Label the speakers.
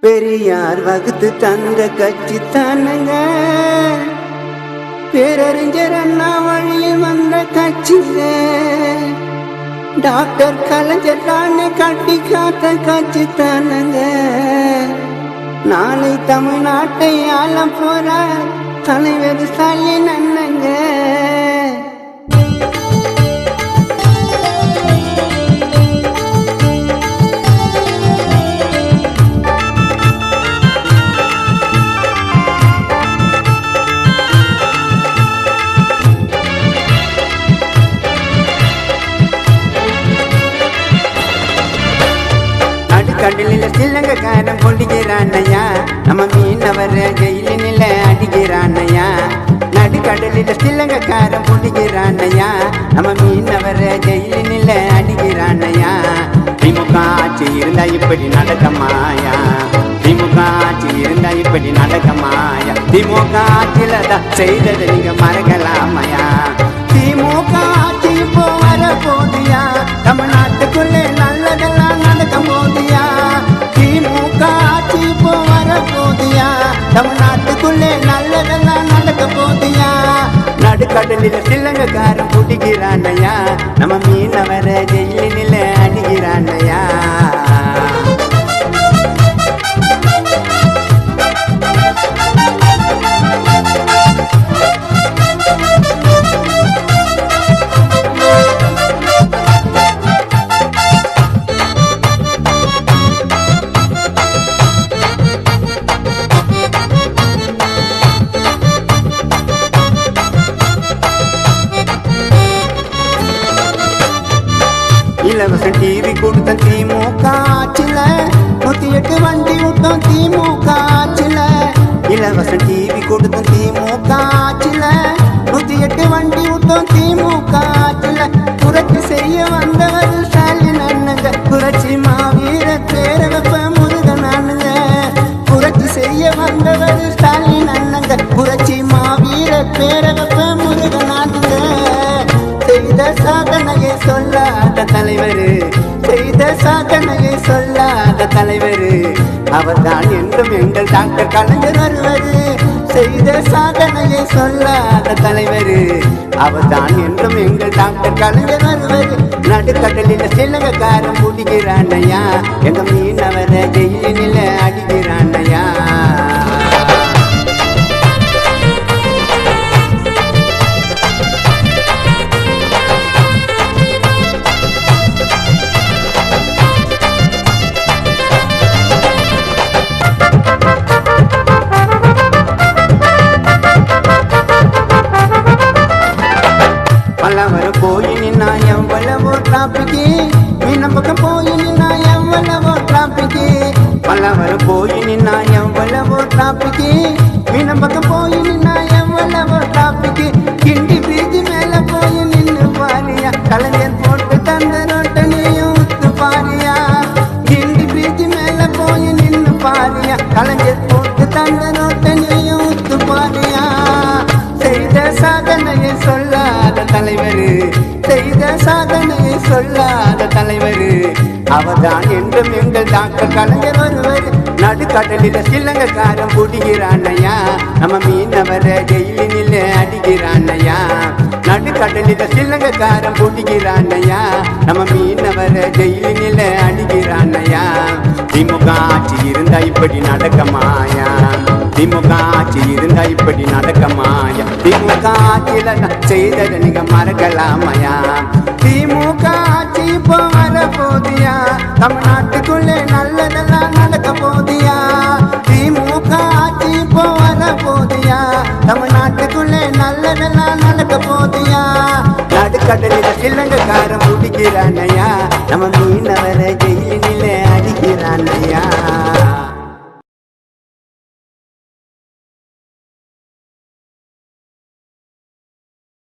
Speaker 1: பெரியார் வகுத்து தந்த கட்சி தானுங்க. பேரறிஞர் அண்ணா வழியில் வந்த கட்சிங்க. டாக்டர் கலைஞர் தானே கட்டி காத்த கட்சி தானுங்க. நாளை தமிழ்நாட்டை ஆள போற தலைவர் ஸ்டாலின் அண்ணங்க. நடுக்கடலில் சில்லங்கக்காரன் பொடிக்கிறானையா நம்ம மீனவர் ஜெயிலினில் அடிக்கிறானையா நடுக்கடலில் சில்லங்கக்காரன் பொடிக்கிறானையா நம்ம மீனவர் ஜெயிலினில் அடிக்கிறானையா திமுக ஆட்சி இருந்தா இப்படி நடக்கமாயா திமுக ஆட்சி இருந்தா இப்படி நடக்கமாயா திமுக ஆட்சியில தான் செய்ததை நீங்க மறக்கலாமையா திமுக ஆட்சி இப்போ வர போதியா தமிழ்நாட்டுக்குள்ளே நல்லதெல்லாம் நடக்கும் போது நடுக்கடலில் சில்லங்கக்காரன் குடிக்கிறானையா நம்ம மீனவர ஜெயிலினில் அடிக்கிறானையா இலவச டிவி கொடுத்த திமுக ஆட்சியில நூத்தி எட்டு வண்டி விட்டோம் திமுக ஆட்சியில இலவச டிவி கொடுத்த திமுக ஆட்சியில நூத்தி எட்டு வண்டி விட்டோம் திமுக ஆட்சியில புரட்சி செய்ய வந்தவர் ஸ்டாலின் அண்ணங்க புரட்சி மாவீர பேரவப்ப முருகன் அண்ணங்க. புரட்சி செய்ய வந்தவர் ஸ்டாலின் அண்ணங்க புரட்சி மாவீர பேர சொல்லாத தலைவர். செய்த சாதனையை சொல்லாத தலைவர். அவர்தான் என்றும் எங்கள் டாக்டர் கலைஞர் வருவது. செய்த சாதனையை சொல்லாத தலைவர். அவர்தான் என்றும் எங்கள் டாக்டர் கலைஞர் வருவது. நடுக்கடலில் சிலங்கக்காரன் பிடிக்கிறானையா எங்க மீனவரை ஜெயிலினில் டிராபிக்கு மீன பக்கம் போய் நின்னா எவ்வளவோ டிராபிக்கு பல்லவர் போய் நின்னா எவ்வளவோ டிராபிக்கு மீன பக்கம் போய் நின்னா எவ்வளவோ டிராபிக்கு கிண்டி பீஜி மேல போய் நின்னு பாரியா. கலைஞர் போட்டு தந்த ரோட்டனையும் உத்து பாரியா. கிண்டி பீஜி மேல போய் நின்னு பாரியா. கலைஞர் போட்டு தந்த ரோட்டனையும் உத்து பாரியா. செய்த சாதனையை சொல்லாத தலைவர். செய்த சாதனையை சொல்லாத தலைவர். அவர்தான் என்றும் எங்கள் டாக்டர் கலைஞர் ஒருவர். நடுக்கடலில் சில்லங்கக்காரன் பிடிக்கிறானையா நம்ம மீனவர ஜெயிலினில் அடிக்கிறானையா நடுக்கடலில் சில்லங்கக்காரன் பிடிக்கிறானையா நம்ம மீனவர ஜெயிலினில் அடிக்கிறானையா திமுக ஆட்சி இருந்தா இப்படி நடக்கமாயா திமுக ஆட்சி இருந்தா இப்படி நடக்கமாயா திமுக ஆட்சியில நான் செய்ததை நீங்க மறக்கலாமையா திமுக ஆட்சி போதியா? தமிழ்நாட்டுக்குள்ளே நல்லதெல்லாம் நடக்க போதியா? திமுக ஆட்சி இப்போ வர போதியா? தமிழ்நாட்டுக்குள்ளே நல்லதெல்லாம் நடக்க போதியா? நடுக்கடலில் சில்லங்கக்காரன் பிடிக்கிறானையா நம்ம மீனவரை ஜெயிலினில் அடிக்கிறானையா